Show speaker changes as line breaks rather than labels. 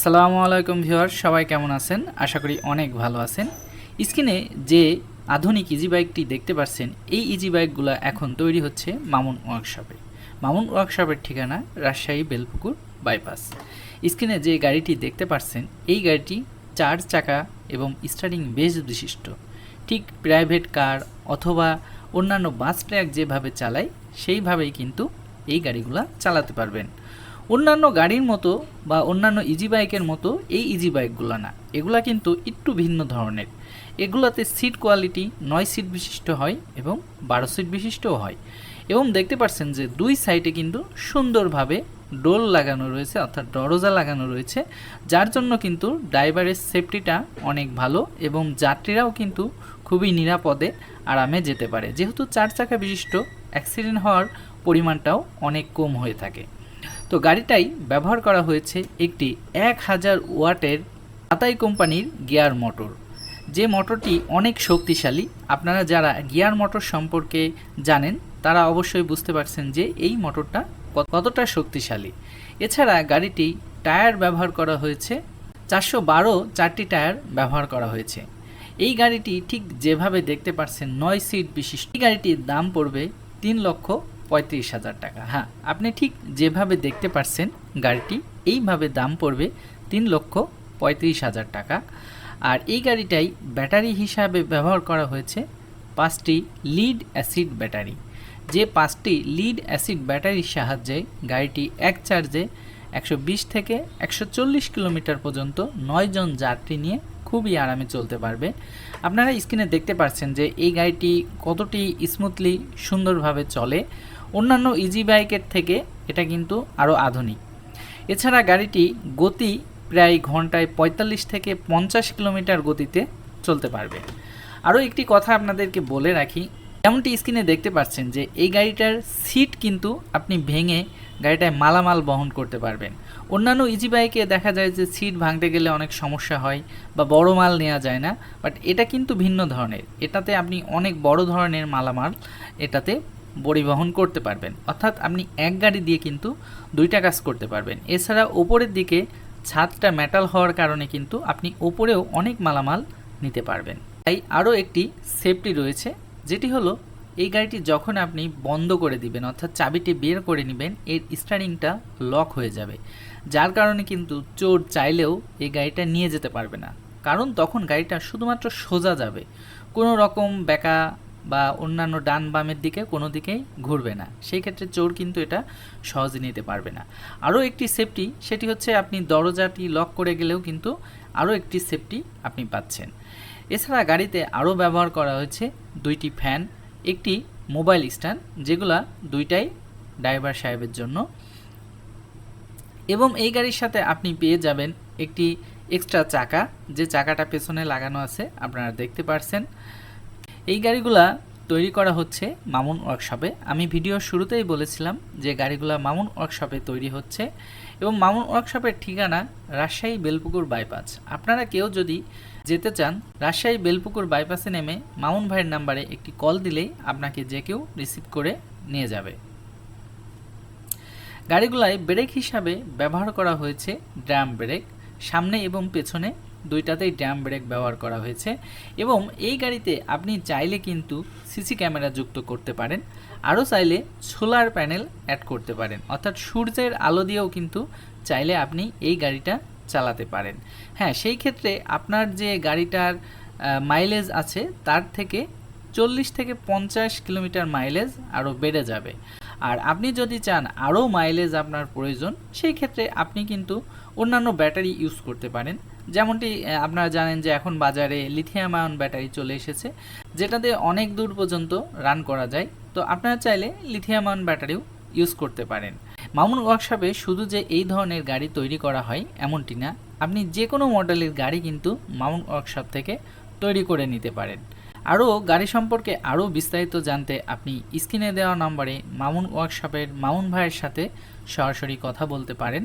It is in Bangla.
আসসালামু আলাইকুম ভিউয়ার সবাই কেমন আছেন? আশা করি অনেক ভালো আছেন। স্ক্রিনে যে আধুনিক ইজি বাইকটি দেখতে পাচ্ছেন, এই ইজি বাইকগুলো এখন তৈরি হচ্ছে মামুন ওয়ার্কশপে। মামুন ওয়ার্কশপের ঠিকানা রাজশাহী বেলপুকুর বাইপাস। স্ক্রিনে যে গাড়িটি দেখতে পাচ্ছেন, এই গাড়িটি চার চাকা এবং স্টারিং বেস বিশিষ্ট। ঠিক প্রাইভেট কার অথবা অন্যান্য বাস ট্র্যাক যেভাবে চালায়, সেইভাবেই কিন্তু এই গাড়িগুলা চালাতে পারবেন। অন্যান্য গাড়ির মতো বা অন্যান্য ইজি বাইকের মতো এই ইজি বাইকগুলো না। এগুলা কিন্তু একটু ভিন্ন ধরনের। এগুলাতে সিট কোয়ালিটি নয় সিট বিশিষ্ট হয় এবং বারো সিট বিশিষ্টও হয়। এবং দেখতে পাচ্ছেন যে দুই সাইডে কিন্তু সুন্দরভাবে ডোল লাগানো রয়েছে, অর্থাৎ দরজা লাগানো রয়েছে, যার জন্য কিন্তু ড্রাইভারের সেফটিটা অনেক ভালো এবং যাত্রীরাও কিন্তু খুবই নিরাপদে আরামে যেতে পারে। যেহেতু চার চাকা বিশিষ্ট অ্যাক্সিডেন্ট হওয়ার পরিমাণটাও অনেক কম হয়ে থাকে। তো গাড়িটাই ব্যবহার করা হয়েছে একটি এক হাজার ওয়াটের আতাই কোম্পানির গিয়ার মোটর। যে মোটরটি অনেক শক্তিশালী, আপনারা যারা গিয়ার মোটর সম্পর্কে জানেন, তারা অবশ্যই বুঝতে পারছেন যে এই মোটরটা কতটা শক্তিশালী। এছাড়া গাড়িটি টায়ার ব্যবহার করা হয়েছে, চারশো বারো চারটি টায়ার ব্যবহার করা হয়েছে। এই গাড়িটি ঠিক যেভাবে দেখতে পাচ্ছেন নয় সিট বিশিষ্ট। এই গাড়িটির দাম পড়বে তিন লক্ষ পঁয়ত্রিশ হাজার টাকা। হ্যাঁ আপনি ঠিক যেভাবে দেখতে পাচ্ছেন গাড়িটি, এইভাবে দাম পড়বে তিন লক্ষ পঁয়ত্রিশ হাজার টাকা। আর এই গাড়িটাই ব্যাটারি হিসাবে ব্যবহার করা হয়েছে পাঁচটি লিড অ্যাসিড ব্যাটারি। যে পাঁচটি লিড অ্যাসিড ব্যাটারির সাহায্যে গাড়িটি এক চার্জে একশো বিশ থেকে একশো চল্লিশ কিলোমিটার পর্যন্ত নয়জন যাত্রী নিয়ে খুবই আরামে চলতে পারবে। আপনারা স্ক্রিনে দেখতে পাচ্ছেন যে এই গাড়িটি কতটি স্মুথলি সুন্দরভাবে চলে। অন্যান্য ইজি বাইকের থেকে এটা কিন্তু আরও আধুনিক। এছাড়া গাড়িটি গতি প্রায় ঘন্টায় পঁয়তাল্লিশ থেকে পঞ্চাশ কিলোমিটার গতিতে চলতে পারবে। আরও একটি কথা আপনাদেরকে বলে রাখি, যেমনটি স্ক্রিনে দেখতে পাচ্ছেন যে এই গাড়িটার সিট কিন্তু আপনি ভেঙে গাড়িটায় মালামাল বহন করতে পারবেন। অন্যান্য ইজি বাইকে দেখা যায় যে সিট ভাঙতে গেলে অনেক সমস্যা হয় বা বড় মাল নেওয়া যায় না, বাট এটা কিন্তু ভিন্ন ধরনের। এটাতে আপনি অনেক বড় ধরনের মালামাল এটাতে পরিবহন করতে পারবেন। অর্থাৎ আপনি এক গাড়ি দিয়ে কিন্তু দুইটা কাজ করতে পারবেন। এছাড়া ওপরের দিকে ছাদটা মেটাল হওয়ার কারণে কিন্তু আপনি ওপরেও অনেক মালামাল নিতে পারবেন। তাই আরও একটি সেফটি রয়েছে, যেটি হলো এই গাড়িটি যখন আপনি বন্ধ করে দিবেন, অর্থাৎ চাবিটি বের করে নেবেন, এর স্টারিংটা লক হয়ে যাবে। যার কারণে কিন্তু চোর চাইলেও এই গাড়িটা নিয়ে যেতে পারবে না। কারণ তখন গাড়িটা শুধুমাত্র সোজা যাবে। কোনো রকম বেকা বা অন্যান্য ডান বামের দিকে কোনো দিকেই ঘুরবে না। সেই ক্ষেত্রে চোর কিন্তু এটা সহজে নিতে পারবে না। আরও একটি সেফটি সেটি হচ্ছে আপনি দরজাটি লক করে গেলেও কিন্তু আরও একটি সেফটি আপনি পাচ্ছেন। এছাড়া গাড়িতে আরও ব্যবহার করা হয়েছে দুইটি ফ্যান একটি মোবাইল স্ট্যান্ড যেগুলা দুইটাই ড্রাইভার সাহেবের জন্য। এবং এই গাড়ির সাথে আপনি পেয়ে যাবেন একটি এক্সট্রা চাকা। যে চাকাটা পেছনে লাগানো আছে, আপনারা দেখতে পারছেন। এই গাড়িগুলা তৈরি করা হচ্ছে মামুন ওয়ার্কশপে আমি ভিডিওর শুরুতেই বলেছিলাম যে গাড়িগুলা মামুন ওয়ার্কশপে তৈরি হচ্ছে এবং মামুন ওয়ার্কশপের ঠিকানা রাজশাহী বেলপুকুর বাইপাস আপনারা কেউ যদি যেতে চান, রাজশাহী বেলপুকুর বাইপাসে নেমে মামুন ভাইয়ের নাম্বারে একটি কল দিলেই আপনাকে যে কেউ রিসিভ করে নিয়ে যাবে। গাড়িগুলায় ব্রেক হিসাবে ব্যবহার করা হয়েছে ড্রাম ব্রেক সামনে এবং পেছনে দুইটাতেই ড্রাম ব্রেক ব্যবহার করা হয়েছে এবং এই গাড়িতে আপনি চাইলে কিন্তু সিসি ক্যামেরা যুক্ত করতে পারেন। আরও চাইলে সোলার প্যানেল অ্যাড করতে পারেন। অর্থাৎ সূর্যের আলো দিয়েও কিন্তু চাইলে আপনি এই গাড়িটা চালাতে পারেন। হ্যাঁ সেই ক্ষেত্রে আপনার যে গাড়িটার মাইলেজ আছে, তার থেকে চল্লিশ থেকে পঞ্চাশ কিলোমিটার মাইলেজ আরও বেড়ে যাবে। আর আপনি যদি চান আরও মাইলেজ আপনার প্রয়োজন, সেই ক্ষেত্রে আপনি কিন্তু অন্যান্য ব্যাটারি ইউজ করতে পারেন। যেমনটি আপনারা জানেন যে এখন বাজারে লিথিয়াম আয়ন ব্যাটারি চলে এসেছে, যেটাতে অনেক দূর পর্যন্ত রান করা যায়। তো আপনারা চাইলে লিথিয়াম আয়ন ব্যাটারিও ইউজ করতে পারেন। মামুন ওয়ার্কশপে শুধু যে এই ধরনের গাড়ি তৈরি করা হয় এমনটি না, আপনি যে কোনো মডেলের গাড়ি কিন্তু মামুন ওয়ার্কশপ থেকে তৈরি করে নিতে পারেন। আরও গাড়ি সম্পর্কে আরও বিস্তারিত জানতে আপনি স্ক্রিনে দেওয়া নম্বরে মামুন ওয়ার্কশপের মামুন ভাইয়ের সাথে সরাসরি কথা বলতে পারেন।